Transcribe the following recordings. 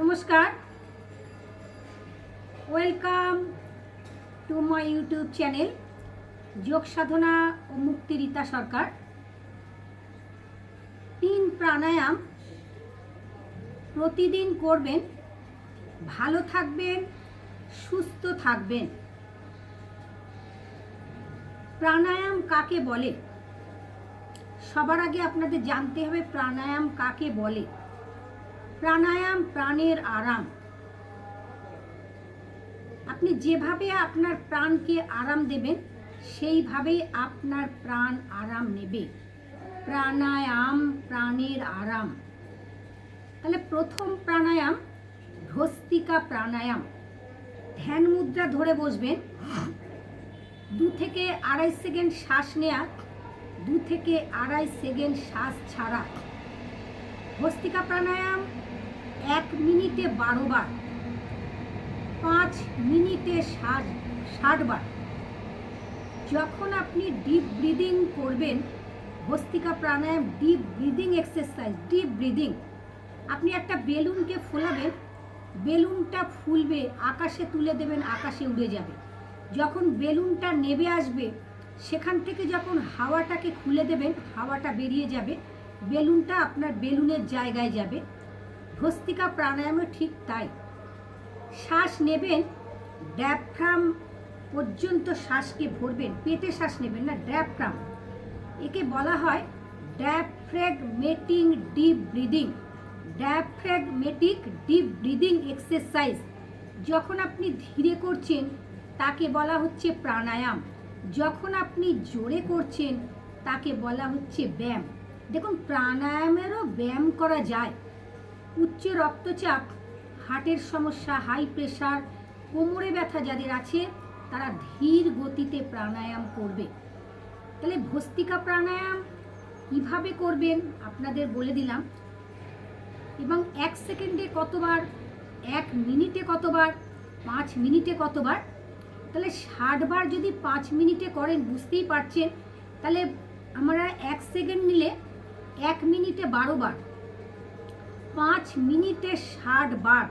নমস্কার। Welcome to my YouTube channel যোগ সাধনা ও মুক্তি রীতা সরকার। তিন প্রাণায়াম প্রতিদিন করবেন, ভালো থাকবেন, সুস্থ থাকবেন। প্রাণায়াম কাকে বলে? সবার আগে আপনাদের জানতে হবে প্রাণায়াম কাকে বলে। প্রাণায়াম, প্রাণের আরাম। আপনি যেভাবে আপনার প্রাণকে আরাম দেবেন, সেইভাবেই আপনার প্রাণ আরাম নেবে। প্রাণায়াম, প্রাণের আরাম। তাহলে প্রথম প্রাণায়াম ভস্তিকা প্রাণায়াম। ধ্যান মুদ্রা ধরে বসবেন। দু থেকে আড়াই সেকেন্ড শ্বাস নেয়া, দু থেকে আড়াই সেকেন্ড শ্বাস ছাড়া। ভস্তিকা প্রাণায়াম এক মিনিটে বারো বার, পাঁচ মিনিটে ষাট ষাট বার। যখন আপনি ডিপ ব্রিদিং করবেন, ভস্তিকা প্রাণায়াম deep breathing exercise deep breathing আপনি একটা বেলুনকে ফোলাবেন, বেলুনটা ফুলবে, আকাশে তুলে দেবেন, আকাশে উড়ে যাবে। যখন বেলুনটা নেবে আসবে, সেখান থেকে যখন হাওয়াটাকে খুলে দেবেন, হাওয়াটা বেরিয়ে যাবে বেলুনটা আপনার বেলুনের জায়গায় যাবে। ভস্তিকা প্রাণায়ামে ঠিক তাই। শ্বাস নেবেন ড্যাফ্রাম পর্যন্ত শ্বাসকে ভরবেন, পেটে শ্বাস নেবেন না ড্যাফ্রাম একে বলা হয় diaphragmatic deep breathing diaphragmatic deep breathing exercise যখন আপনি ধীরে করছেন, তাকে বলা হচ্ছে প্রাণায়াম। যখন আপনি জোরে করছেন, তাকে বলা হচ্ছে ব্যায়াম। দেখুন, প্রাণায়ামেরও ব্যায়াম করা যায়। উচ্চ রক্তচাপ, হার্টের সমস্যা, হাই প্রেশার কোমরে ব্যথা যাদের আছে, তারা ধীর গতিতে প্রাণায়াম করবে। তাহলে ভস্তিকা প্রাণায়াম কীভাবে করবেন আপনাদের বলে দিলাম। এবং এক সেকেন্ডে কতবার, এক মিনিটে কতবার, পাঁচ মিনিটে কতবার, তাহলে ষাটবার যদি পাঁচ মিনিটে করেন, বুঝতেই পারছেন। তাহলে আমরা এক সেকেন্ড নিলে এক মিনিটে বারো বার, পাঁচ মিনিটে ষাট বার,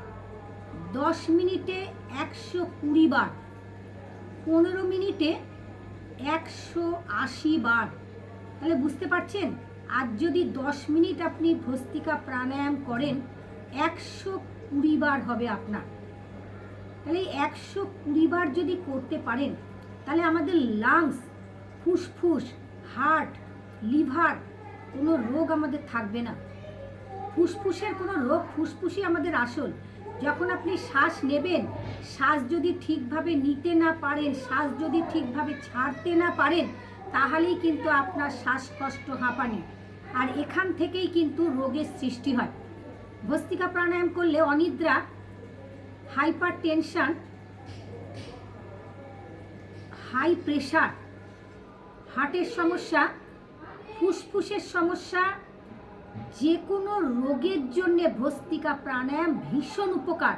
দশ মিনিটে একশো কুড়ি বার, পনেরো মিনিটে একশো আশি বার। তাহলে বুঝতে পারছেন? আর যদি দশ মিনিট আপনি ভস্তিকা প্রাণায়াম করেন, একশো কুড়ি বার হবে আপনার। তাহলে একশো কুড়ি বার যদি করতে পারেন, তাহলে আমাদের লাংস ফুসফুস হার্ট লিভার কোনো রোগ আমাদের থাকবে না। ফুসফুসের কোনো রোগ, ফুসফুসই আমাদের আসল। যখন আপনি শ্বাস নেবেন, শ্বাস যদি ঠিকভাবে নিতে না পারেন, শ্বাস যদি ঠিকভাবে ছাড়তে না পারেন, তাহলেই কিন্তু আপনার শ্বাসকষ্ট, হাঁপানি। আর এখান থেকেই কিন্তু রোগের সৃষ্টি হয়। ভস্তিকা প্রাণায়াম করলে অনিদ্রা হাইপার টেনশন হাই প্রেশার, হার্টের সমস্যা ফুসফুসের সমস্যা যে কোনো রোগের জন্য ভস্তিকা প্রাণায়াম ভীষণ উপকার।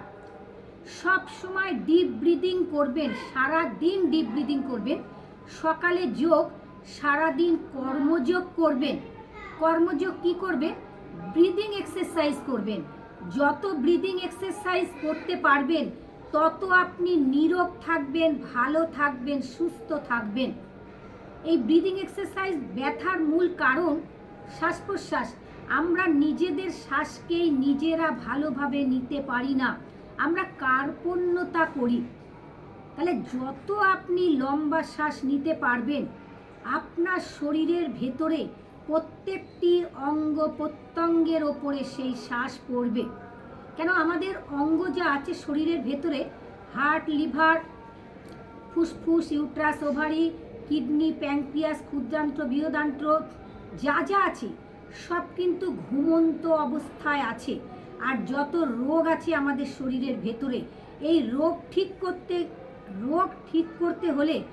সব সময় ডিপ ব্রিদিং করবেন সারা দিন ডিপ ব্রিদিং করবেন, সকালে যোগ সারা দিন কর্মযোগ করবেন। কর্মযোগ কি করবেন? ব্রিদিং এক্সারসাইজ করবেন। যত ব্রিদিং এক্সারসাইজ করতে পারবেন, তত আপনি নীরব থাকবেন, ভালো থাকবেন, সুস্থ থাকবেন। এই ব্রিদিং এক্সারসাইজ ব্যথার মূল কারণ শ্বাস প্রশ্বাস আমরা নিজেদের শ্বাসকেই নিজেরা ভালোভাবে নিতে পারি না। আমরা কার্পণ্যতা করি। তাহলে যত আপনি লম্বা শ্বাস নিতে পারবেন, আপনার শরীরের ভেতরে প্রত্যেকটি অঙ্গ প্রত্যঙ্গের ওপরে সেই শ্বাস পড়বে। কেন আমাদের অঙ্গ যা আছে শরীরের ভেতরে হার্ট লিভার ফুসফুস ইউট্রাস ওভারি কিডনি প্যাঙ্ক্রিয়াস ক্ষুদ্রান্ত্র, বৃহদান্ত্র, যা যা আছে, সব কিন্তু ঘুমন্ত অবস্থায় আছে। আর যত রোগ আছে আমাদের শরীরের ভেতরে, এই রোগ ঠিক করতে, রোগ ঠিক করতে হলে,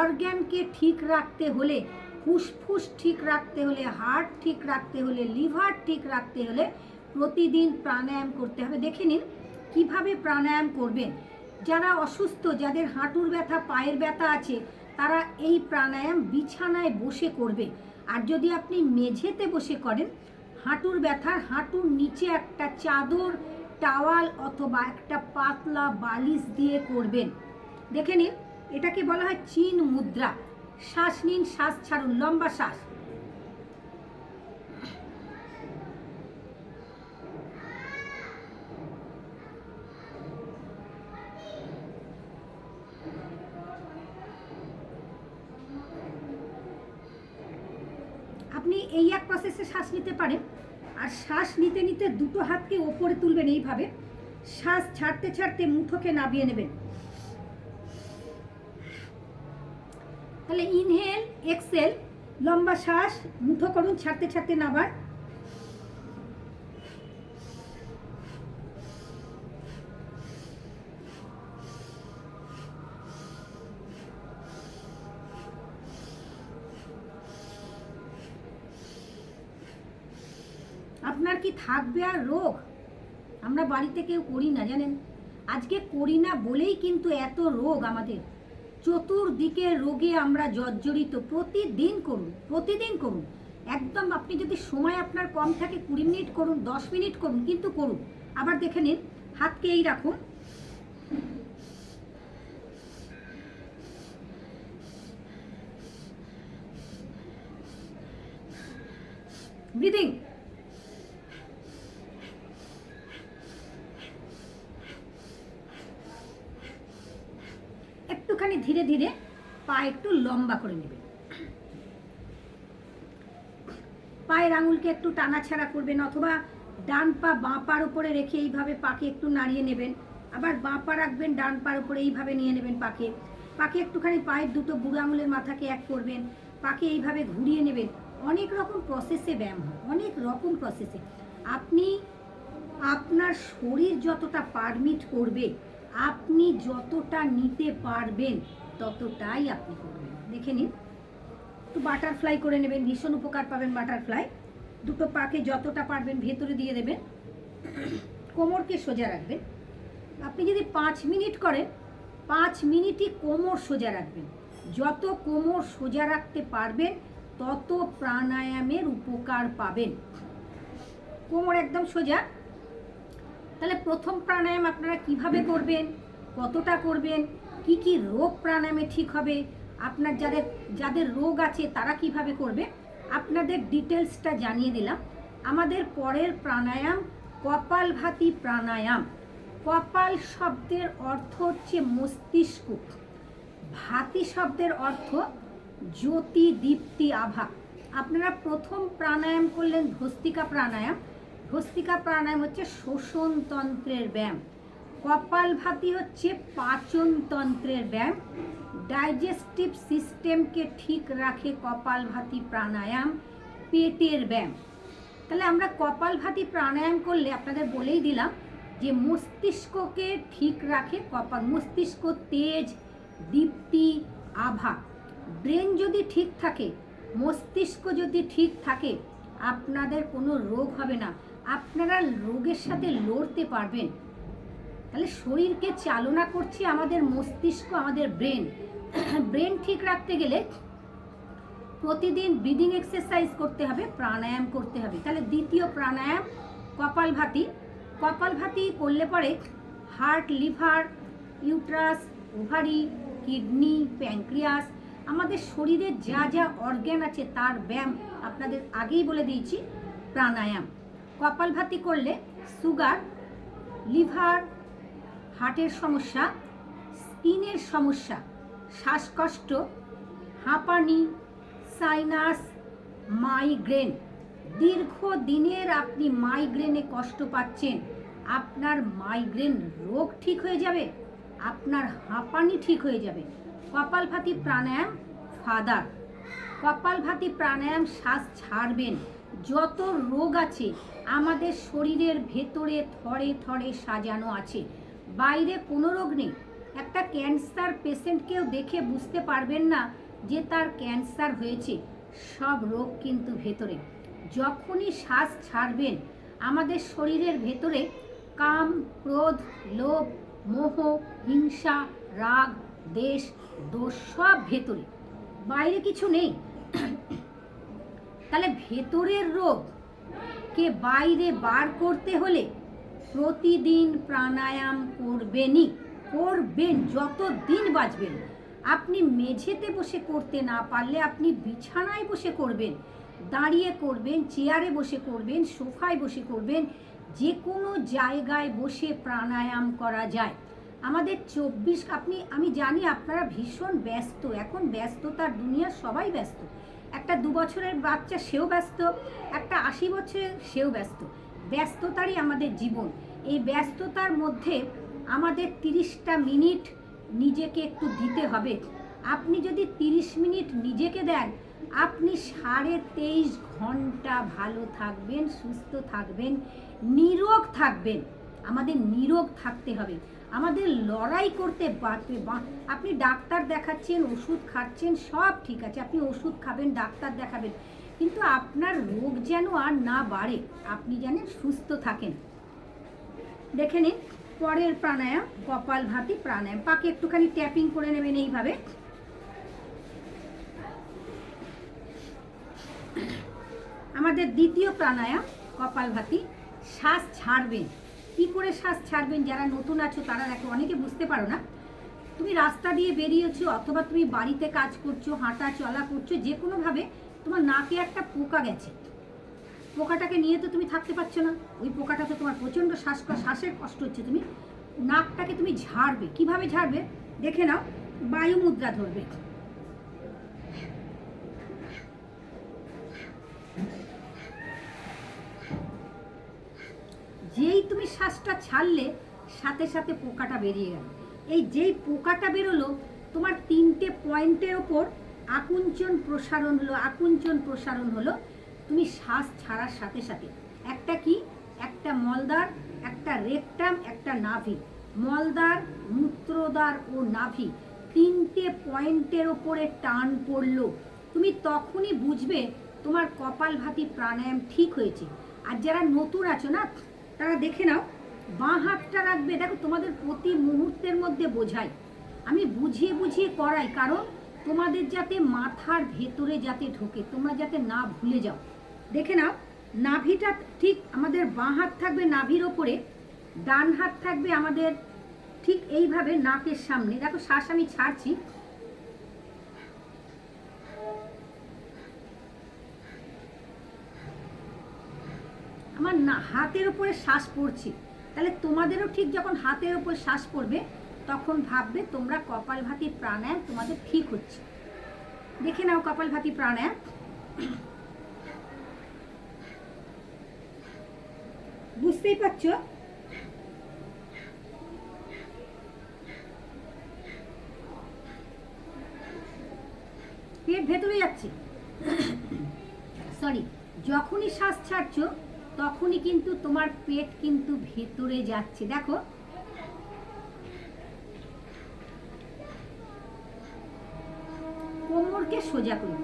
অর্গ্যানকে ঠিক রাখতে হলে, ফুসফুস ঠিক রাখতে হলে, হার্ট ঠিক রাখতে হলে, লিভার ঠিক রাখতে হলে প্রতিদিন প্রাণায়াম করতে হবে। দেখে নিন, কীভাবে প্রাণায়াম করবেন? যারা অসুস্থ, যাদের হাঁটুর ব্যথা, পায়ের ব্যথা আছে তারা এই প্রাণায়াম বিছানায় বসে করবে। আর যদি আপনি মেঝেতে বসে করেন, হাঁটুর ব্যথার হাঁটুর নিচে একটা চাদর, টাওয়াল অথবা একটা পাতলা বালিশ দিয়ে করবেন। দেখে নিন, এটাকে বলা হয় চীন মুদ্রা। শ্বাস নিন, শ্বাস ছাড়ুন, লম্বা শ্বাস। আপনি এই এক প্রসেসে শ্বাস নিতে পারেন। আর শ্বাস নিতে নিতে দুটো হাতকে ওপরে তুলবেন এইভাবে। শ্বাস ছাড়তে ছাড়তে মুঠোকে নাবিয়ে নেবেন। তাহলে ইনহেল এক্সেল লম্বা শ্বাস, মুঠো করুন, ছাড়তে ছাড়তে নাবার আপনার কি থাকবে আর রোগ? আমরা বাড়িতে কেউ করি না, জানেন? আজকে করি না বলেই কিন্তু এত রোগ আমাদের। চতুর্দিকে রোগে আমরা জর্জরিত। প্রতিদিন করুন প্রতিদিন করুন। একদম আপনি যদি সময় আপনার কম থাকে, কুড়ি মিনিট করুন, দশ মিনিট করুন, কিন্তু করুন। আবার দেখে নিন, হাতকে এই রাখুন। ব্রিদিং একটুখানি ধীরে ধীরে পা একটু লম্বা করে নেবেন পায়ের আঙুলকে একটু টানাছাড়া করবেন অথবা ডান পা বাঁ পার উপরে রেখে এইভাবে পাকে একটু নাড়িয়ে নেবেন। আবার বাঁ পা রাখবেন, ডান পার উপরে এইভাবে নিয়ে নেবেন পাকে। পাকে একটুখানি পায়ের দুটো বুড়ো আঙুলের মাথাকে এক করবেন, পাকে এইভাবে ঘুরিয়ে নেবেন। অনেক রকম প্রসেসে ব্যায়াম হয়, অনেক রকম প্রসেসে আপনি আপনার শরীর যতটা পারমিট করবে, আপনি যতটা নিতে পারবেন ততটাই আপনি করবেন দেখে নিন। একটু বাটারফ্লাই করে নেবেন, ভীষণ উপকার পাবেন বাটারফ্লাই দুটো পাকে যতটা পারবেন ভেতরে দিয়ে দেবেন। কোমরকে সোজা রাখবেন। আপনি যদি পাঁচ মিনিট করেন, পাঁচ মিনিটই কোমর সোজা রাখবেন। যত কোমর সোজা রাখতে পারবেন, তত প্রাণায়ামের উপকার পাবেন। কোমর একদম সোজা। তাহলে প্রথম প্রাণায়াম আপনারা কীভাবে করবেন, কতটা করবেন কি কি রোগ প্রাণায়ামে ঠিক হবে? আপনার যাদের যাদের রোগ আছে, তারা কীভাবে করবে? আপনাদের ডিটেলসটা জানিয়ে দিলাম। আমাদের পরের প্রাণায়াম কপালভাতি প্রাণায়াম। কপাল শব্দের অর্থ হচ্ছে মস্তিষ্ক। ভাতি শব্দের অর্থ জ্যোতি দীপ্তি আভা। আপনারা প্রথম প্রাণায়াম করলেন ভস্তিকা প্রাণায়াম। ভস্তিকা প্রাণায়াম হচ্ছে শোষণতন্ত্রের ব্যায়াম। কপালভাতি হচ্ছে পাচনতন্ত্রের ব্যায়াম। ডাইজেস্টিভ সিস্টেমকে ঠিক রাখে কপালভাতি প্রাণায়াম, পেটের ব্যায়াম। তাহলে আমরা কপালভাতি প্রাণায়াম করলে আপনাদের বলেই দিলাম যে মস্তিষ্ককে ঠিক রাখে কপাল, মস্তিষ্ক, তেজ, দীপ্তি, আভা। ব্রেন যদি ঠিক থাকে, মস্তিষ্ক যদি ঠিক থাকে, আপনাদের কোনো রোগ হবে না। আপনারা রোগের সাথে লড়তে পারবেন। তাহলে শরীরকে চালনা করছে আমাদের মস্তিষ্ক, আমাদের ব্রেন ব্রেন ঠিক রাখতে গেলে প্রতিদিন ব্রিদিং এক্সারসাইজ করতে হবে, প্রাণায়াম করতে হবে। তাহলে দ্বিতীয় প্রাণায়াম কপালভাতি কপালভাতি করলে পরে heart liver uterus ovary kidney pancreas আমাদের শরীরে যা যা অর্গ্যান আছে তার ব্যায়াম আপনাদের আগেই বলে দিয়েছি, প্রাণায়াম। কপালভাতি করলে সুগার লিভার হার্টের সমস্যা, স্কিনের সমস্যা, শ্বাসকষ্ট, হাঁপানি, সাইনাস, মাইগ্রেন। দীর্ঘ দিনের আপনি মাইগ্রেনে কষ্ট পাচ্ছেন, আপনার মাইগ্রেন রোগ ঠিক হয়ে যাবে, আপনার হাঁপানি ঠিক হয়ে যাবে। কপালভাতি প্রাণায়াম, ফাদার। কপালভাতি প্রাণায়াম শ্বাস ছাড়বেন। যত রোগ আছে, আমাদের শরীরের ভেতরে থরে থরে সাজানো আছে। বাইরে কোনো রোগ নেই। একটা ক্যান্সার পেশেন্টকেও দেখে বুঝতে পারবেন না যে তার ক্যান্সার হয়েছে। সব রোগ কিন্তু ভেতরে। যখনই শ্বাস ছাড়বেন, আমাদের শরীরের ভেতরে কাম, ক্রোধ, লোভ, মোহ, হিংসা, রাগ, দেশ, দোষ সব ভেতরে। বাইরে কিছু নেই। তাহলে ভেতরের রোগ কে বাইরে বার করতে হলে প্রতিদিন প্রাণায়াম করবেনই, করবেন, যত দিন বাঁচবেন। আপনি মেঝেতে বসে করতে না পারলে আপনি বিছানায় বসে করবেন, দাঁড়িয়ে করবেন, চেয়ারে বসে করবেন, সোফায় বসে করবেন যে কোনো জায়গায় বসে প্রাণায়াম করা যায়। আমাদের চব্বিশ, আপনি, আমি জানি আপনারা ভীষণ ব্যস্ত, এখন ব্যস্ততার দুনিয়া সবাই ব্যস্ত। একটা দু বছরের বাচ্চা সেও ব্যস্ত, একটা আশি বছরের সেও ব্যস্ত। ব্যস্ততারই আমাদের জীবন। এই ব্যস্ততার মধ্যে আমাদের তিরিশটা মিনিট নিজেকে একটু দিতে হবে। আপনি যদি তিরিশ মিনিট নিজেকে দেন, আপনি সাড়ে তেইশ ঘণ্টা ভালো থাকবেন, সুস্থ থাকবেন, নিরোগ থাকবেন। আমাদের নিরোগ থাকতে হবে। আমাদের লড়াই করতে বাঁচবে। আপনি ডাক্তার দেখাচ্ছেন, ওষুধ খাচ্ছেন, সব ঠিক আছে। আপনি ওষুধ খাবেন, ডাক্তার দেখাবেন। কিন্তু আপনার রোগ যেন আর না বাড়ে, আপনি যেন সুস্থ থাকেন। দেখে নিন, পরের প্রাণায়াম কপালভাতি প্রাণায়াম। পাকে একটুখানি ট্যাপিং করে নেবেন এইভাবে। আমাদের দ্বিতীয় প্রাণায়াম কপালভাতি শ্বাস ছাড়বেন। কি করে শ্বাস ছাড়বেন? যারা নতুন আছো, তারা দেখো, অনেকে বুঝতে পারো না। তুমি রাস্তা দিয়ে বেরিয়েছো, অথবা তুমি বাড়িতে কাজ করছ, হাঁটা চলা করছ, যে কোনোভাবে তোমার নাকে একটা পোকা গেছে। পোকাটাকে নিয়ে তো তুমি থাকতে পারছ না। ওই পোকাটা তো তোমার প্রচণ্ড শ্বাস শ্বাসের কষ্ট হচ্ছে। তুমি নাকটাকে তুমি ঝাড়বে। কীভাবে ঝাড়বে? দেখে নাও। বায়ু মুদ্রা ধরবে। যেই তুমি শ্বাসটা ছাড়লে, সাথে সাথে পোকাটা বেরিয়ে গেল। এই যেই পোকাটা বেরোলো, তোমার তিনটে পয়েন্টের ওপর আকুঞ্চন প্রসারণ হলো, আকুঞ্চন প্রসারণ হলো, তুমি শ্বাস ছাড়ার সাথে সাথে, একটা কি? একটা মলদার একটা রেকটাম, একটা নাভি। মলদার মূত্রদ্বার ও নাভি তিনটে পয়েন্টের ওপরে টান পড়ল। তুমি তখনই বুঝবে তোমার কপালভাতি প্রাণায়াম ঠিক হয়েছে। আর যারা নতুন আছো না, তারা দেখে নাও, বাঁ হাতটা রাখবে, দেখো তোমাদের প্রতি মুহূর্তের মধ্যে বোঝাই আমি বুঝিয়ে বুঝিয়ে করাই, কারণ তোমাদের যাতে মাথার ভেতরে যাতে ঢোকে, তোমরা যাতে না ভুলে যাও। দেখে নাও, নাভিটা ঠিক আমাদের বাঁ হাত থাকবে নাভির ওপরে, ডান হাত থাকবে আমাদের ঠিক এইভাবে নাকের সামনে। দেখো, শ্বাস আমি ছাড়ছি। আমার না, হাতের উপরে শ্বাস পড়ছে। তাহলে তোমাদেরও ঠিক যখন হাতের উপর শ্বাস পড়বে তখন ভাববে তোমরা কপালভাতি প্রাণায়াম তোমাদের ঠিক হচ্ছে। দেখে নাও কপালভাতি প্রাণায়াম। বুঝতেই পারছ? পেট ভেতরে যাচ্ছে। সরি যখনই শ্বাস ছাড়ছো, তখনই কিন্তু তোমার পেট কিন্তু ভেতরে যাচ্ছে। দেখো কোমরকে সোজা করব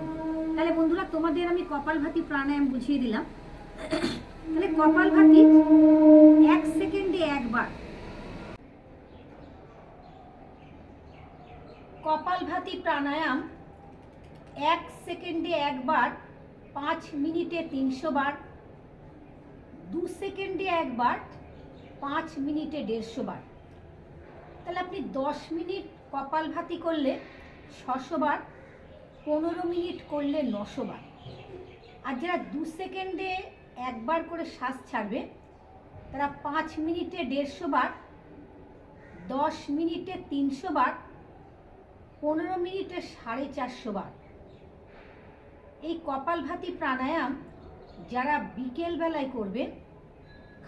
তাহলে বন্ধুরা, তোমাদের আমি কপালভাতি প্রাণায়াম বুঝিয়ে দিলাম। তাহলে কপালভাতি এক সেকেন্ডে একবার। কপালভাতি প্রাণায়াম এক সেকেন্ডে একবার, পাঁচ মিনিটে তিনশো বার, দু সেকেন্ডে একবার, পাঁচ মিনিটে দেড়শো বার। তাহলে আপনি দশ মিনিট কপালভাতি করলে ছশো বার পনেরো মিনিট করলে নশো বার। আর যারা দু সেকেন্ডে একবার করে শ্বাস ছাড়বে, তারা পাঁচ মিনিটে দেড়শো বার, দশ মিনিটে তিনশো বার, পনেরো মিনিটে সাড়ে চারশো বার। এই কপালভাতি প্রাণায়াম যারা বিকেল বেলায় করবে,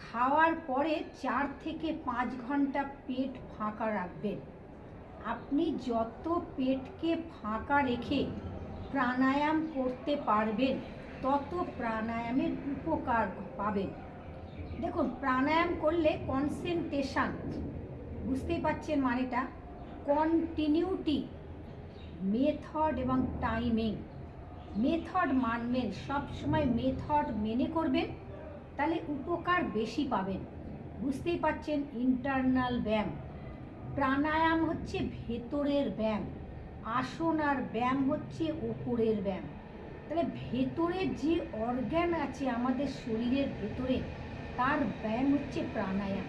খাওয়ার পরে চার থেকে পাঁচ ঘণ্টা পেট ফাঁকা রাখবেন। আপনি যত পেটকে ফাঁকা রেখে প্রাণায়াম করতে পারবেন, তত প্রাণায়ামের উপকার পাবেন। দেখুন, প্রাণায়াম করলে কনসেন্ট্রেশন বুঝতেই পাচ্ছেন মানেটা? কন্টিনিউটি মেথড এবং টাইমিং মেথড মানবেন, সবসময় মেথড মেনে করবেন, তাহলে উপকার বেশি পাবেন। বুঝতেই পাচ্ছেন ইন্টারনাল ব্যায়াম। প্রাণায়াম হচ্ছে ভেতরের ব্যায়াম, আসন আর ব্যায়াম হচ্ছে ওপরের ব্যায়াম। তাহলে ভেতরে যে অর্গ্যান আছে আমাদের শরীরের ভেতরে, তার ব্যায়াম হচ্ছে প্রাণায়াম।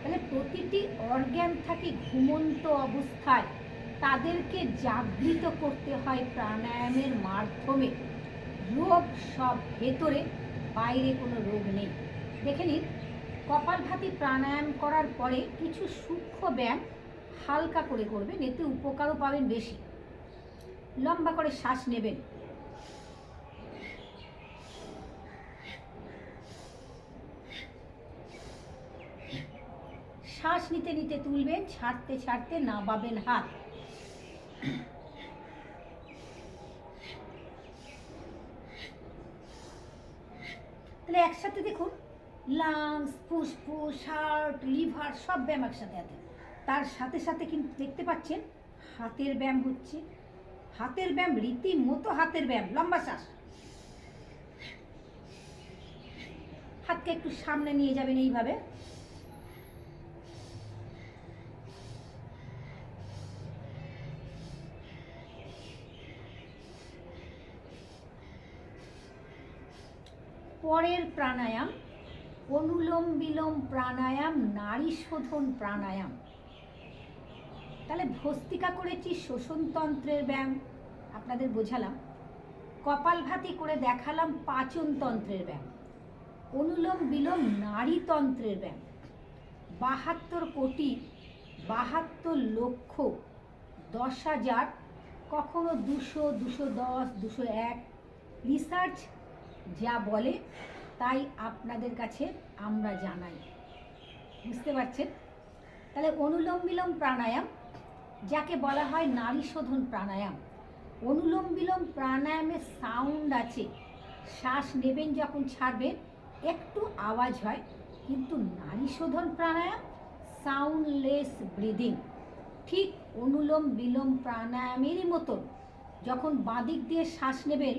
তাহলে প্রতিটি অর্গ্যান থাকে ঘুমন্ত অবস্থায়, তাদেরকে জাগৃত করতে হয় প্রাণায়ামের মাধ্যমে। রোগ সব ভেতরে, বাইরে কোনো রোগ নেই। দেখে নিন, কপালভাতি প্রাণায়াম করার পরে কিছু সূক্ষ্ম ব্যায়াম হালকা করে করবেন এতে উপকারও পাবেন বেশি। লম্বা করে শ্বাস নেবেন। শ্বাস নিতে নিতে তুলবেন, ছাড়তে ছাড়তে নাবাবেন হাত। তাহলে একসাথে দেখুন লাংস ফুসফুস হার্ট লিভার সব ব্যায়াম একসাথে আছে তার সাথে সাথে কিন্তু দেখতে পাচ্ছেন হাতের ব্যায়াম হচ্ছে। হাতের ব্যায়াম, রীতিমতো হাতের ব্যায়াম, লম্বা শ্বাস। হাতকে একটু সামনে নিয়ে যাবেন এইভাবে। পরের প্রাণায়াম অনুলোম বিলোম প্রাণায়াম, নারী শোধন প্রাণায়াম। তাহলে ভস্তিকা করেছি শোষণতন্ত্রের ব্যায়াম, আপনাদের বোঝালাম। কপালভাতি করে দেখালাম পাচনতন্ত্রের ব্যায়াম। অনুলোম বিলোম নারীতন্ত্রের ব্যায়াম। বাহাত্তর কোটি, বাহাত্তর লক্ষ, দশ হাজার, কখনো দুশো দুশো দশ, দুশো এক। রিসার্চ যা বলে, তাই আপনাদের কাছে আমরা জানাই। বুঝতে পারছেন? তাহলে অনুলোম বিলোম প্রাণায়াম যাকে বলা হয় নারী শোধন প্রাণায়াম। অনুলোম বিলোম প্রাণায়ামের সাউন্ড আছে। শ্বাস নেবেন যখন ছাড়বেন, একটু আওয়াজ হয়, কিন্তু নারী শোধন প্রাণায়াম সাউন্ডলেস ব্রিদিং ঠিক অনুলোম বিলোম প্রাণায়ামেরই মতন, যখন বাঁদিক দিয়ে শ্বাস নেবেন,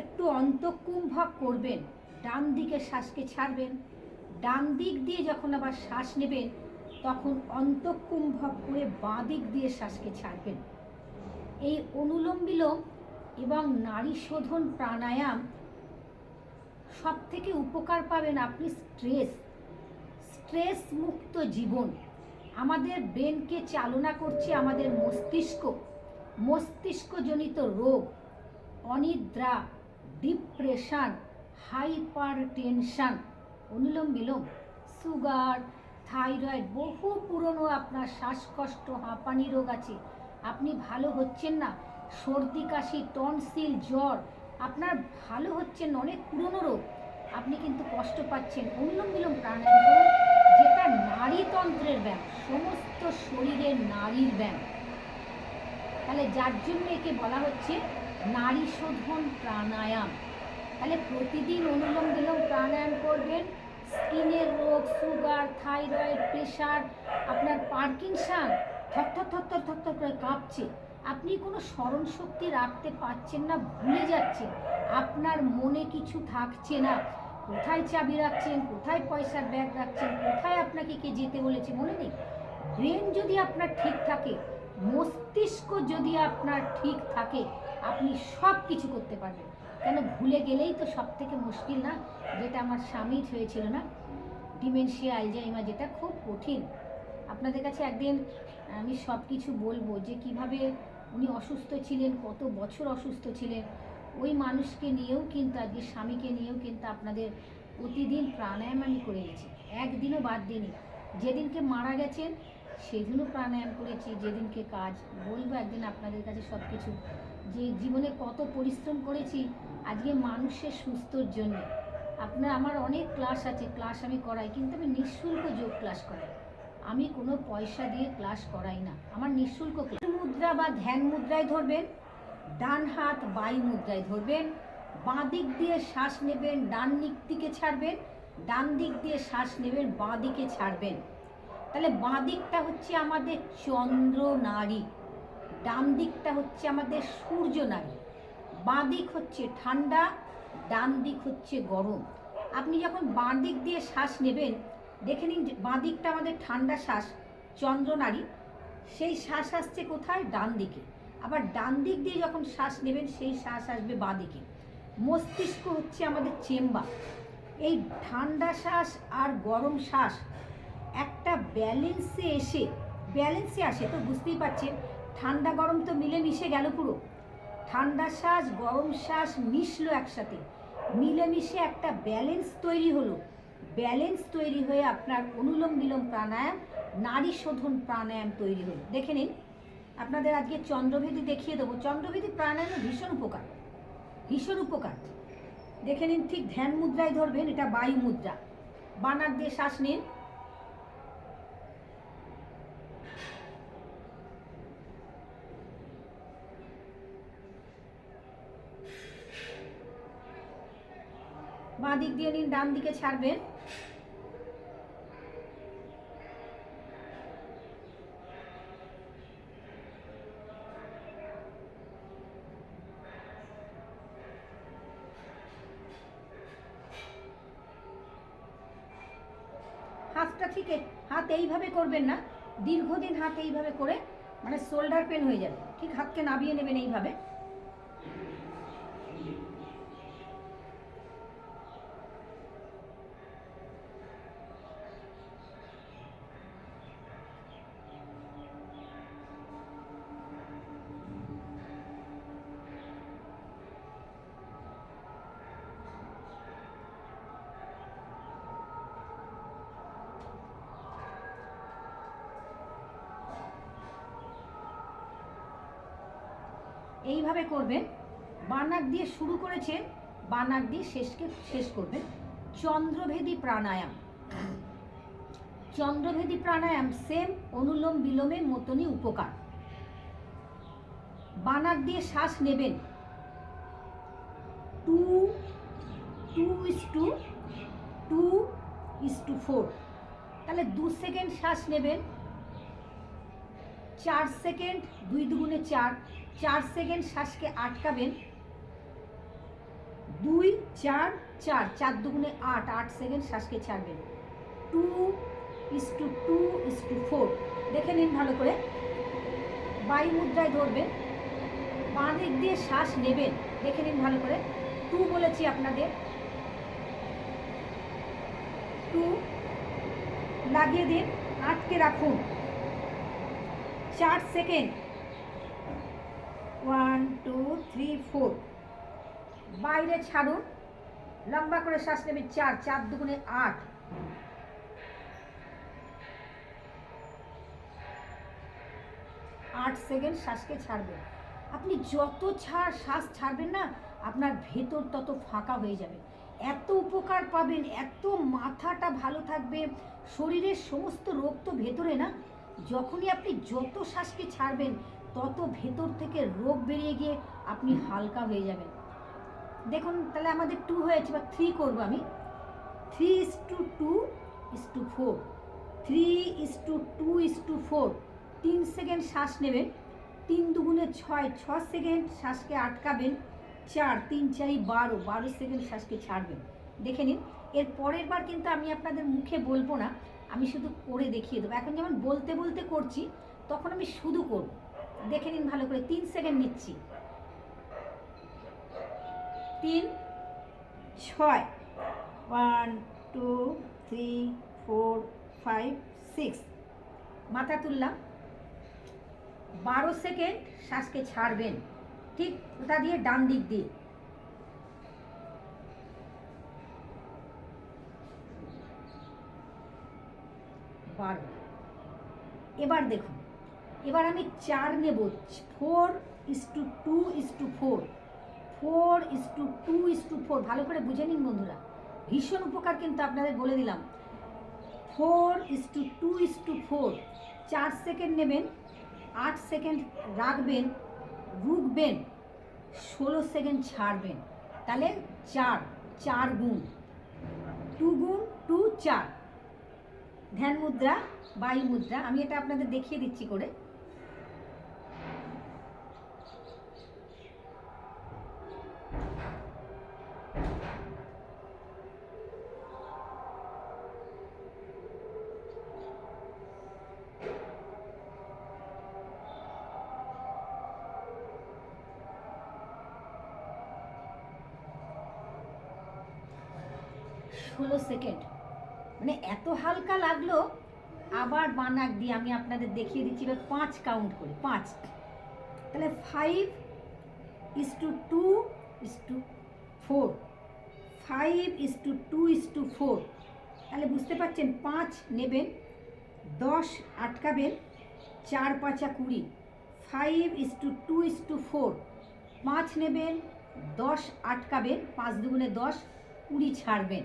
একটু অন্তঃকুম্ভক করবেন, ডান দিকে শ্বাসকে ছাড়বেন। ডান দিক দিয়ে যখন আবার শ্বাস নেবেন তখন অন্তঃকুম্ভক করে বাঁ দিক দিয়ে শ্বাসকে ছাড়বেন। এই অনুলোম বিলোম এবং নারী শোধন প্রাণায়াম সব থেকে উপকার পাবেন আপনি স্ট্রেস স্ট্রেস মুক্ত জীবন। আমাদের ব্রেনকে চালনা করছে আমাদের মস্তিষ্ক, মস্তিষ্কজনিত রোগ, অনিদ্রা, ডিপ্রেশন হাইপার টেনশন অনুলোম বিলোম, সুগার থাইরয়েড, বহু পুরনো আপনার শ্বাসকষ্ট, হাঁপানি রোগ আছে। আপনি ভালো হচ্ছেন না। সর্দি, কাশি, টনসিল, জ্বর, আপনার ভালো হচ্ছেন অনেক পুরনো রোগ। আপনি কিন্তু কষ্ট পাচ্ছেন। অনুলোম বিলোম প্রাণায়াম করুন, যেটা নারীতন্ত্রের ব্যায়াম, সমস্ত শরীরের নারীর ব্যায়াম। তাহলে যার জন্য একে বলা হচ্ছে নারী শোধন প্রাণায়াম। তাহলে প্রতিদিন অনুলোম বিলোম প্রাণায়াম করবেন স্কিনের রোগ, সুগার, থাইরয়েড, প্রেশার, আপনার পার্কিনসান থরথর থরথর থরথর করে কাঁপছে। আপনি কোনো স্মরণ শক্তি রাখতে পারছেন না, ভুলে যাচ্ছেন। আপনার মনে কিছু থাকছে না। কোথায় চাবি রাখছেন, কোথায় পয়সার ব্যাগ রাখছেন, কোথায় আপনাকে কে যেতে বলেছে মনে নেই? ব্রেন যদি আপনার ঠিক থাকে, মস্তিষ্ক যদি আপনার ঠিক থাকে, আপনি সব কিছু করতে পারবেন। কেন ভুলে গেলেই তো সব থেকে মুশকিল না? যেটা আমার স্বামীর হয়েছিল না? ডিমেনশিয়া আলজাইমা যেটা খুব কঠিন। আপনাদের কাছে একদিন আমি সব কিছু বলব যে কীভাবে উনি অসুস্থ ছিলেন, কত বছর অসুস্থ ছিলেন, ওই মানুষকে নিয়েও কিন্তু আজকে স্বামীকে নিয়েও কিন্তু আপনাদের প্রতিদিন প্রাণায়াম আমি করে গেছি একদিনও বাদ দিইনি। যেদিনকে মারা গেছেন, সেদিনও প্রাণায়াম করেছি, যেদিনকে কাজ বলব একদিন আপনাদের কাছে সব কিছু যে জীবনে কত পরিশ্রম করেছি আজকে মানুষের সুস্থর জন্য। আপনার আমার অনেক ক্লাস আছে ক্লাস আমি করাই, কিন্তু আমি নিঃশুল্ক যোগ ক্লাস করাই। আমি কোনো পয়সা দিয়ে ক্লাস করাই না। আমার নিঃশুল্ক মুদ্রা বা ধ্যান মুদ্রায় ধরবেন, ডান হাত বায়ু মুদ্রায় ধরবেন, বাঁ দিক দিয়ে শ্বাস নেবেন, ডান দিক দিকে ছাড়বেন, ডান দিক দিয়ে শ্বাস নেবেন, বাঁ দিকে ছাড়বেন। তাহলে বাঁ দিকটা হচ্ছে আমাদের চন্দ্র নারী, ডান দিকটা হচ্ছে আমাদের সূর্য নারী। বাঁ দিক হচ্ছে ঠান্ডা ডান দিক হচ্ছে গরম। আপনি যখন বাঁ দিক দিয়ে শ্বাস নেবেন, দেখে নিন বাঁ দিকটা আমাদের ঠান্ডা শ্বাস, চন্দ্র নারী, সেই শ্বাস আসছে কোথায়? ডান দিকে আবার ডান দিক দিয়ে যখন শ্বাস নেবেন, সেই শ্বাস আসবে বাঁ দিকে মস্তিষ্ক হচ্ছে আমাদের চেম্বার। এই ঠান্ডা শ্বাস আর গরম শ্বাস একটা ব্যালেন্সে এসে ব্যালেন্সে আসে। তো বুঝতেই পারছেন, ঠান্ডা গরম তো মিলে মিশে গেল পুরো। ঠান্ডা শ্বাস, গরম শ্বাস মিশলো একসাথে। মিলেমিশে একটা ব্যালেন্স তৈরি হলো। ব্যালেন্স তৈরি হয়ে আপনার অনুলোম বিলোম প্রাণায়াম, নারী শোধন প্রাণায়াম তৈরি হলো। দেখে নিন, আপনাদের আজকে চন্দ্রভেদি দেখিয়ে দেবো। চন্দ্রভেদি প্রাণায়ামের ভীষণ উপকার ভীষণ উপকার। দেখে নিন, ঠিক ধ্যান মুদ্রায় ধরবেন, এটা বায়ু মুদ্রা। বানাক দিয়ে শ্বাস নিন। বাঁ দিক দিয়ে নিন, ডান দিকে ছাড়বেন। হাতটা ঠিক হাত এইভাবে করবেন না, দীর্ঘদিন হাত এইভাবে করে মানে শোল্ডার পেন হয়ে যাবে। ঠিক হাতকে নাবিয়ে নেবেন এইভাবে। এইভাবে করবেন? বানাক দিয়ে শুরু করেছেন, বানাক দিয়ে শেষকে, শেষ করবেন। চন্দ্রভেদী প্রাণায়াম। চন্দ্রভেদী প্রাণায়াম, সেম অনুলোম বিলোমের মতনই উপকার। বানাক দিয়ে শ্বাস নেবেন। Two two is to two is to four. তাহলে দু সেকেন্ড শ্বাস নেবেন। চার সেকেন্ড, দুই দুগুণে চার। চার সেকেন্ড শ্বাসকে আটকাবেন। দুই, চার চার চার দুগুণে আট আট সেকেন্ড শ্বাসকে ছাড়বেন। Two is to two is to four. দেখে নিন ভালো করে। বায়ু মুদ্রায় ধরবেন। বাঁ দিক দিয়ে শ্বাস নেবেন। দেখে নিন ভালো করে। টু বলেছি আপনাদের। টু লাগিয়ে দিন। আটকে রাখুন। চার second. One two three four বাইরে ছাড়ুন। লম্বা করে শ্বাস নেবেন, চার চার দুগুণে আট। আট সেকেন্ড শ্বাসকে ছাড়বেন। আপনি যত ছাড়, শ্বাস ছাড়বেন না, আপনার ভেতর তত ফাঁকা হয়ে যাবে। এত উপকার পাবেন, এত মাথাটা ভালো থাকবে। শরীরের সমস্ত রোগ তো ভেতরে না। যখনই আপনি যত শ্বাসকে ছাড়বেন তত ভেতর থেকে রোগ বেরিয়ে গিয়ে আপনি হালকা হয়ে যাবেন। দেখুন তাহলে আমাদের টু হয়েছে বা থ্রি করব আমি। Three is to two is to four three is to two is to four তিন সেকেন্ড শ্বাস নেবেন। তিন দুগুণে ছয় ছ সেকেন্ড শ্বাসকে আটকাবেন। চার তিন চারি বারো। বারো সেকেন্ড শ্বাসকে ছাড়বেন। দেখে নিন। এর পরের বার কিন্তু আমি আপনাদের মুখে বলব না। আমি শুধু করে দেখিয়ে দেবো। এখন যেমন বলতে বলতে করছি তখন আমি শুধু করব। দেখে নিন ভালো করে, তিন সেকেন্ড নিচ্ছি। তিন, ছয় one two three four five six মাথা তুললাম। বারো সেকেন্ড শ্বাসকে ছাড়বেন। ঠিক ওটা দিয়ে ডান দিক দিয়ে। বারো। এবার দেখুন। এবার আমি চার নেব four is to two is to four four is to two is to four ভালো করে বুঝে নিন বন্ধুরা। ভীষণ উপকার কিন্তু আপনাদের বলে দিলাম। Four is to two is to four চার সেকেন্ড নেবেন, আট সেকেন্ড রাখবেন, রুখবেন, ষোলো সেকেন্ড ছাড়বেন। তাহলে চার চার গুণ টু গুণ টু চার। ধ্যান মুদ্রা, বায়ু মুদ্রা, আমি এটা আপনাদের দেখিয়ে দিচ্ছি করে। ষোলো সেকেন্ড মানে এত হালকা লাগল, আবার বানাক দিয়ে আমি আপনাদের দেখিয়ে দিচ্ছি, এবার পাঁচ কাউন্ট করে, পাঁচ। তাহলে five is to two is to four five is to two is to four তাহলে বুঝতে পারছেন, পাঁচ নেবেন, দশ আটকাবেন, চার পাঁচা কুড়ি। Five is to two is to four পাঁচ নেবেন, দশ আটকাবেন, পাঁচ দুগুণে দশ, কুড়ি ছাড়বেন।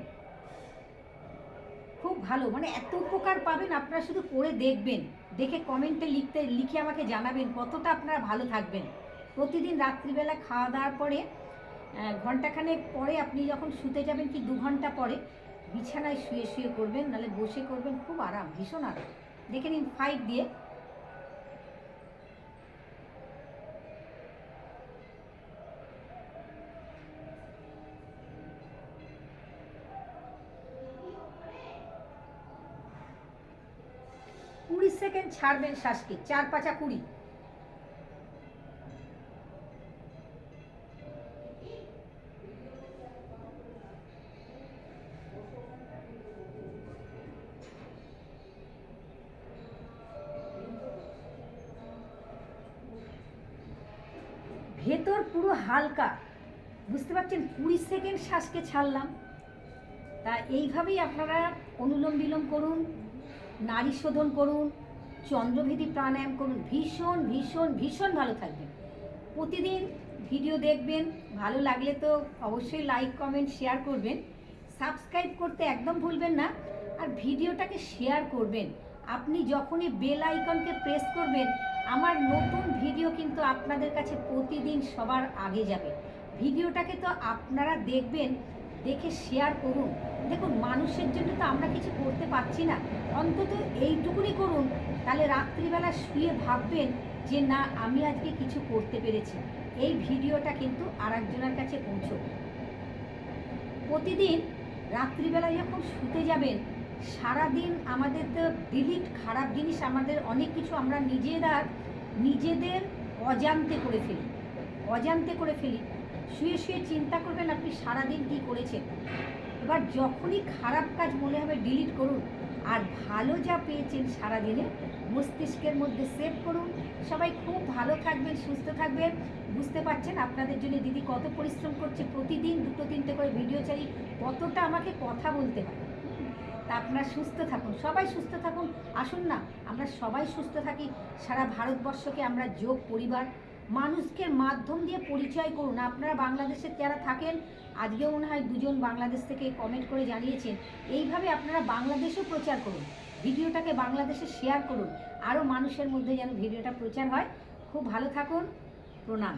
ভালো মানে এত উপকার পাবেন, আপনারা শুধু করে দেখবেন, দেখে কমেন্টে লিখতে, লিখে আমাকে জানাবেন কতটা আপনারা ভালো থাকবেন। প্রতিদিন রাত্রিবেলা খাওয়া দাওয়ার পরে ঘন্টাখানেক পরে আপনি যখন শুতে যাবেন কি দু ঘণ্টা পরে, বিছানায় শুয়ে শুয়ে করবেন, নাহলে বসে করবেন, খুব আরাম, ভীষণ আরাম। দেখে নিন ফাইভ দিয়ে কুড়ি সেকেন্ড ছাড়বেন শ্বাসকে চার পাঁচা কুড়ি। ভেতর পুরো হালকা। বুঝতে পারছেন? কুড়ি সেকেন্ড শ্বাসকে ছাড়লাম। তা এইভাবেই আপনারা অনুলোম বিলোম করুন, নারী শোধন করুন চন্দ্রভেদী প্রাণায়াম করুন। ভীষণ ভীষণ ভীষণ ভালো থাকবেন। প্রতিদিন ভিডিও দেখবেন, ভালো লাগলে তো অবশ্যই লাইক কমেন্ট শেয়ার করবেন। সাবস্ক্রাইব করতে একদম ভুলবেন না। আর ভিডিওটাকে শেয়ার করবেন। আপনি যখনই বেল আইকনকে প্রেস করবেন, আমার নতুন ভিডিও কিন্তু আপনাদের কাছে প্রতিদিন সবার আগে যাবে। ভিডিওটাকে তো আপনারা দেখবেন দেখে শেয়ার করুন। দেখুন, মানুষের জন্য তো আমরা কিছু করতে পারছি না। অন্তত এইটুকুনি করুন, তাহলে রাত্রিবেলা শুয়ে ভাববেন যে, না, আমি আজকে কিছু করতে পেরেছি। এই ভিডিওটা কিন্তু আর একজনের কাছে পৌঁছো প্রতিদিন রাত্রিবেলা যখন শুতে যাবেন, সারাদিন আমাদের তো ডিলিট খারাপ জিনিস, আমাদের অনেক কিছু আমরা নিজেরা, নিজেদের অজান্তে করে ফেলি। অজান্তে করে ফেলি। শুয়ে শুয়ে চিন্তা করবেন আপনি সারাদিন কী করেছেন। এবার যখনই খারাপ কাজ মনে হবে ডিলিট করুন। আর ভালো যা পেয়েছেন সারাদিনে মস্তিষ্কের মধ্যে সেভ করুন। সবাই খুব ভালো থাকবেন, সুস্থ থাকবেন। বুঝতে পারছেন আপনাদের জন্য দিদি কত পরিশ্রম করছে। প্রতিদিন দুটো তিনটে করে ভিডিও চাই কতটা আমাকে কথা বলতে হয়। তা আপনারা সুস্থ থাকুন, সবাই সুস্থ থাকুন। আসুন না, আমরা সবাই সুস্থ থাকি। সারা ভারতবর্ষকে আমরা যোগ পরিবার। মানুষকে মাধ্যম দিয়ে পরিচয় করুন। আপনারা বাংলাদেশে যারা থাকেন, আজকেও মনে হয় দুজন বাংলাদেশ থেকে কমেন্ট করে জানিয়েছেন। এইভাবে আপনারা বাংলাদেশেও প্রচার করুন। ভিডিওটাকে বাংলাদেশে শেয়ার করুন। আরও মানুষের মধ্যে যেন ভিডিওটা প্রচার হয়। খুব ভালো থাকুন। প্রণাম।